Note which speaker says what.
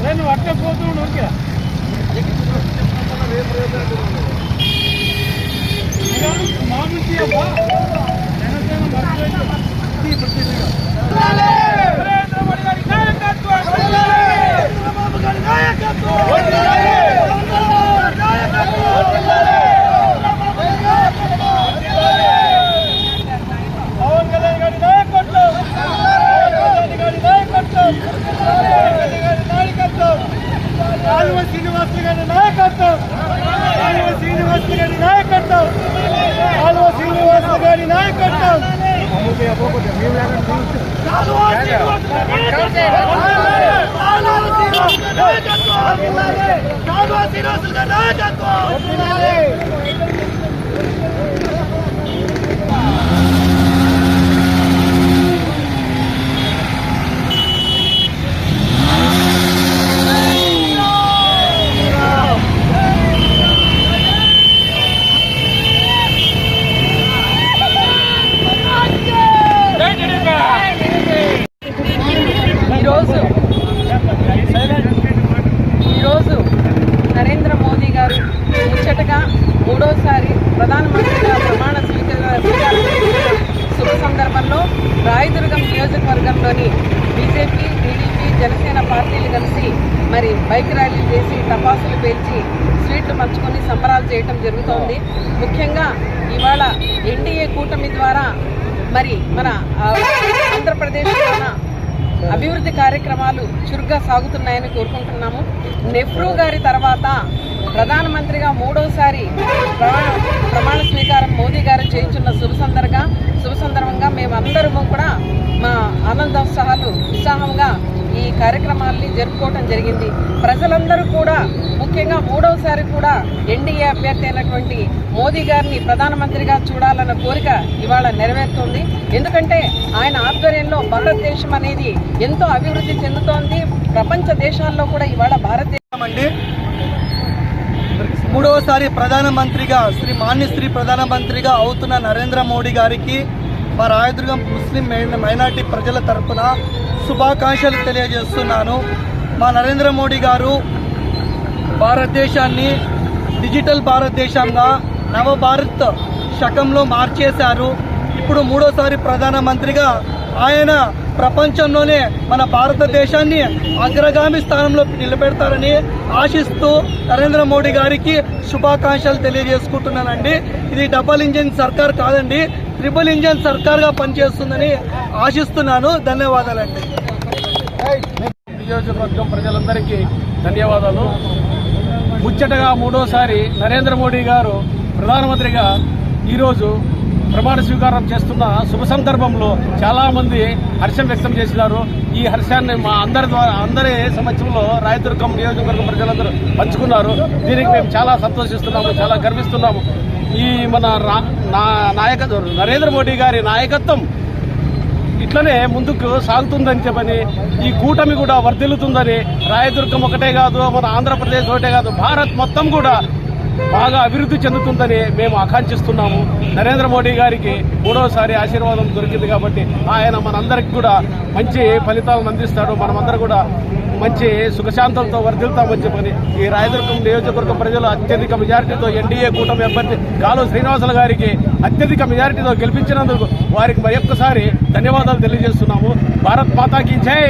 Speaker 1: నువ్వు అట్లే పోతున్నాడు ఓకే మామూలు ఈరోజు ఈరోజు నరేంద్ర మోదీ గారు ముచ్చటగా మూడోసారి ప్రధానమంత్రిగా ప్రమాణ స్వీకార స్వీకారం శుభ సందర్భంలో రాయదుర్గం నియోజకవర్గంలోని బీజేపీ టీడీపీ జనసేన పార్టీలు కలిసి మరి బైక్ ర్యాలీ చేసి టపాసులు పేల్చి స్వీట్లు పంచుకొని సంబరాలు చేయటం జరుగుతోంది. ముఖ్యంగా ఇవాళ ఎన్డీఏ కూటమి ద్వారా మరి మన ఆంధ్రప్రదేశ్ అభివృద్ధి కార్యక్రమాలు చురుగ్గా సాగుతున్నాయని కోరుకుంటున్నాము. నెహ్రూ గారి తర్వాత ప్రధానమంత్రిగా మూడోసారి ప్రమాణ ప్రమాణ స్వీకారం మోదీ గారు చేయించున్న శుభ సందర్భంగా శుభ సందర్భంగా మేమందరము కూడా మా ఆనందోత్సాహాలు ఉత్సాహంగా ఈ కార్యక్రమాల్ని జరుపుకోవటం జరిగింది. ప్రజలందరూ కూడా ముఖ్యంగా మూడవసారి కూడా ఎన్డీఏ అభ్యర్థి అయినటువంటి మోదీ గారిని ప్రధానమంత్రిగా చూడాలన్న కోరిక ఇవాళ నెరవేరుతుంది. ఎందుకంటే ఆయన ఆధ్వర్యంలో భారతదేశం అనేది ఎంతో అభివృద్ధి చెందుతోంది. ప్రపంచ దేశాల్లో కూడా ఇవాళ భారతదేశం
Speaker 2: అండి మూడవసారి ప్రధానమంత్రిగా శ్రీ మాన్యశ్రీ ప్రధానమంత్రిగా అవుతున్న నరేంద్ర మోడీ గారికి మా రాయదుర్గం ముస్లిం మైనార్టీ ప్రజల తరఫున శుభాకాంక్షలు తెలియజేస్తున్నాను. మా నరేంద్ర మోడీ గారు భారతదేశాన్ని డిజిటల్ భారతదేశంగా నవభారత్ శకంలో మార్చేశారు. ఇప్పుడు మూడోసారి ప్రధానమంత్రిగా ఆయన ప్రపంచంలోనే మన భారతదేశాన్ని అగ్రగామి స్థానంలో నిలబెడతారని ఆశిస్తూ నరేంద్ర మోడీ గారికి శుభాకాంక్షలు తెలియజేసుకుంటున్నానండి. ఇది డబల్ ఇంజిన్ సర్కార్ కాదండి. ట్రిపుల్ ఇంజన్ సర్కార్గా పనిచేస్తుందని ఆశిస్తున్నాను. ధన్యవాదాలండి.
Speaker 3: నియోజకవర్గం ప్రజలందరికీ ధన్యవాదాలు. ముచ్చటగా మూడోసారి నరేంద్ర మోడీ గారు ప్రధానమంత్రిగా ఈరోజు ప్రమాణ స్వీకారం చేస్తున్న శుభ సందర్భంలో చాలామంది హర్షం వ్యక్తం చేసినారు. ఈ హర్షాన్ని మా అందరి ద్వారా అందరి సమక్షంలో రాయదుర్గం నియోజకవర్గ ప్రజలందరూ పంచుకున్నారు. దీనికి మేము చాలా సంతోషిస్తున్నాము చాలా గర్విస్తున్నాము. ఈ మన రా- నా నాయకత్వం నరేంద్ర మోడీ గారి నాయకత్వం ఇట్లనే ముందుకు సాగుతుందని చెప్పని ఈ కూటమి కూడా వర్ధిల్లుతుందని రాయదుర్గం ఒకటే కాదు మన ఆంధ్రప్రదేశ్ ఒకటే కాదు భారత్ మొత్తం కూడా బాగా అభివృద్ధి చెందుతుందని మేము ఆకాంక్షిస్తున్నాము. నరేంద్ర మోడీ గారికి మూడవసారి ఆశీర్వాదం దొరికింది కాబట్టి ఆయన మనందరికి కూడా మంచి ఫలితాలను అందిస్తాడు. మనమందరం కూడా మంచి సుఖశాంతంతో వర్ధిల్తామని చెప్పని ఈ రాయదుర్గం నియోజకవర్గం ప్రజలు అత్యధిక మెజారిటీతో ఎన్డీఏ కూటమి అభ్యర్థి కాలు శ్రీనివాసులు గారికి అత్యధిక మెజారిటీతో గెలిపించినందుకు వారికి మరొక్కసారి ధన్యవాదాలు తెలియజేస్తున్నాము. భారత్ మాతాకి జై!